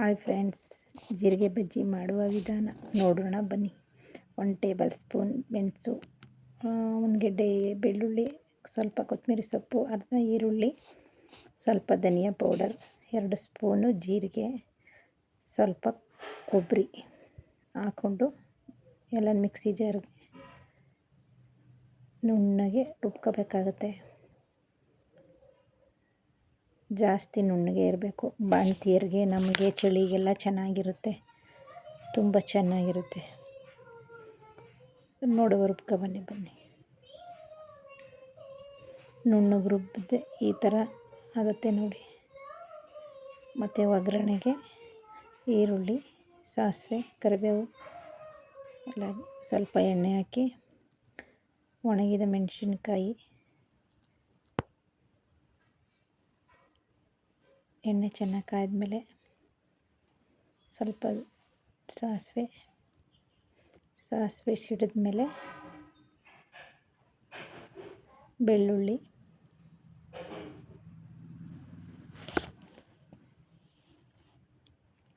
Hi friends, ಜೀರಿಗೆ ಬಜ್ಜಿ ಮಾಡುವ ವಿಧಾನ. ನೋಡೋಣ ಬನ್ನಿ. ಒನ್ ಟೇಬಲ್ ಸ್ಪೂನ್ ಮೆಣಸು ಒಂದು ಗೆಡ್ಡೆ ಬೆಳ್ಳುಳ್ಳಿ, ಸ್ವಲ್ಪ ಕೊತ್ತಂಬರಿ ಸೊಪ್ಪು, ಅರ್ಧ ಈರುಳ್ಳಿ, ಸ್ವಲ್ಪ ಧನಿಯಾ ಪೌಡರ್, ಎರಡು ಸ್ಪೂನು ಜೀರಿಗೆ, ಸ್ವಲ್ಪ ಕೊಬ್ಬರಿ ಹಾಕ್ಕೊಂಡು ಎಲ್ಲ ಮಿಕ್ಸಿ ಜಾರ್ಗೆ ನುಣ್ಣಗೆ ರುಬ್ಕೋಬೇಕಾಗತ್ತೆ. ಜಾಸ್ತಿ ನುಣ್ಣಗೆ ಇರಬೇಕು. ಬಾಣಂತಿಯರಿಗೆ, ನಮಗೆ ಚಳಿಗೆಲ್ಲ ಚೆನ್ನಾಗಿರುತ್ತೆ. ತುಂಬ ಚೆನ್ನಾಗಿರುತ್ತೆ. ನೋಡುವ ರುಬ್ಕೊ ಬನ್ನಿ ಬನ್ನಿ. ನುಣ್ಣಗೆ ರುಬ್ಬಿದೆ ಈ ಥರ ಆಗುತ್ತೆ ನೋಡಿ. ಮತ್ತು ಒಗ್ಗರಣೆಗೆ ಈರುಳ್ಳಿ, ಸಾಸಿವೆ, ಕರಿಬೇವು ಎಲ್ಲ ಸ್ವಲ್ಪ ಎಣ್ಣೆ ಹಾಕಿ ಒಣಗಿದ ಮೆಣಸಿನ್ಕಾಯಿ ಎಣ್ಣೆ ಚೆನ್ನಾಗಿ ಕಾಯ್ದಮೇಲೆ ಸ್ವಲ್ಪ ಸಾಸಿವೆ ಸಾಸಿವೆ ಸಿಡಿದ ಮೇಲೆ ಬೆಳ್ಳುಳ್ಳಿ,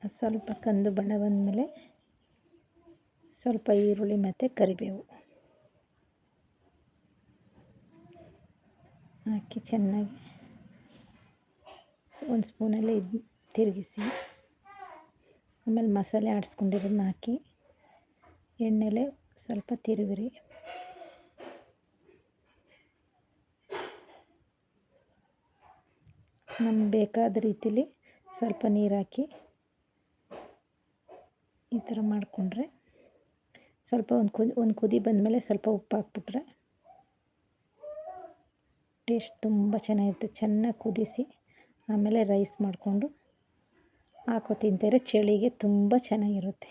ಸ್ವಲ್ಪ ಕಂದು ಬಣ್ಣ ಬಂದಮೇಲೆ ಸ್ವಲ್ಪ ಈರುಳ್ಳಿ ಮತ್ತು ಕರಿಬೇವು ಹಾಕಿ ಚೆನ್ನಾಗಿ ಒಂದು ಸ್ಪೂನಲ್ಲೇ ಇದು ತಿರುಗಿಸಿ, ಆಮೇಲೆ ಮಸಾಲೆ ಆಡಿಸ್ಕೊಂಡಿರೋದನ್ನ ಹಾಕಿ, ಎಣ್ಣೆಲೆ ಸ್ವಲ್ಪ ತಿರುವಿರಿ ನಮ್ಗೆ ಬೇಕಾದ ರೀತಿಲಿ ಸ್ವಲ್ಪ ನೀರು ಹಾಕಿ ಈ ಥರ ಮಾಡಿಕೊಂಡ್ರೆ ಸ್ವಲ್ಪ ಒಂದು ಕುದಿ ಒಂದು ಕುದಿ ಬಂದಮೇಲೆ ಸ್ವಲ್ಪ ಉಪ್ಪು ಹಾಕ್ಬಿಟ್ರೆ ಟೇಸ್ಟ್ ತುಂಬ ಚೆನ್ನಾಗಿರುತ್ತೆ. ಚೆನ್ನಾಗಿ ಕುದಿಸಿ ಆಮೇಲೆ ರೈಸ್ ಮಾಡಿಕೊಂಡು ಹಾಕೋ ತಿಂತಾರೆ ಚಳಿಗೆ ತುಂಬ ಚೆನ್ನಾಗಿರುತ್ತೆ.